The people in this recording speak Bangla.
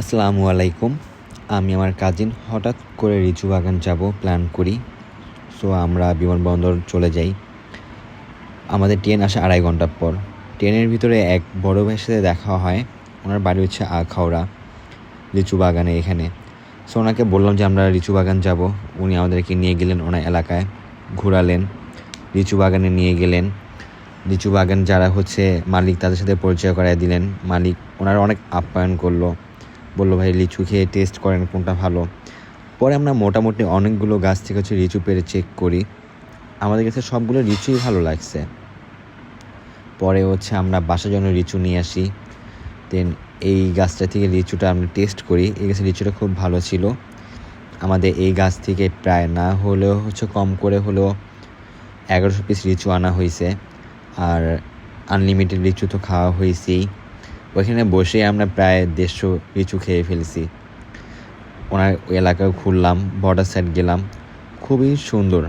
আসসালামু আলাইকুম। আমি আমার কাজিন, হঠাৎ করে লিচু বাগান যাব প্ল্যান করি। সো আমরা বিমানবন্দর চলে যাই। আমাদের ট্রেন আসে আড়াই ঘণ্টা পর। ট্রেনের ভিতরে এক বড় ভাইয়ের সাথে দেখা হয়। ওনার বাড়ি হচ্ছে আখাউড়া লিচু বাগানে এখানে। সো ওনাকে বললাম যে আমরা লিচু বাগান যাব। উনি আমাদেরকে নিয়ে গেলেন ওনার এলাকায়, ঘোরালেন। লিচু বাগানে নিয়ে গেলেন। লিচু বাগান যারা হচ্ছে মালিক তাদের সাথে পরিচয় করায় দিলেন। মালিক ওনারা অনেক আপ্যায়ন করল। বলল, ভাই, লিচু খেয়ে টেস্ট করেন কোনটা ভালো? পরে আমরা মোটামুটি অনেকগুলো গাছ থেকে হচ্ছে লিচু পেরে চেক করি। আমাদের কাছে সবগুলো লিচুই ভালো লাগছে। পরে হচ্ছে আমরা বাসার জন্য লিচু নিয়ে আসি। দেন এই গাছটা থেকে লিচুটা আমরা টেস্ট করি। এই গাছের লিচুটা খুব ভালো ছিল। আমাদের এই গাছ থেকে প্রায় না হলেও হচ্ছে কম করে হলেও এগারোশো পিস লিচু আনা হয়েছে। আর আনলিমিটেড লিচু তো খাওয়া হয়েছেই। ওইখানে বসে আমরা প্রায় দেড়শো লিচু খেয়ে ফেলেছি। ওনার এলাকা ঘুরলাম বর্ডার সাইড গেলাম। খুবই সুন্দর।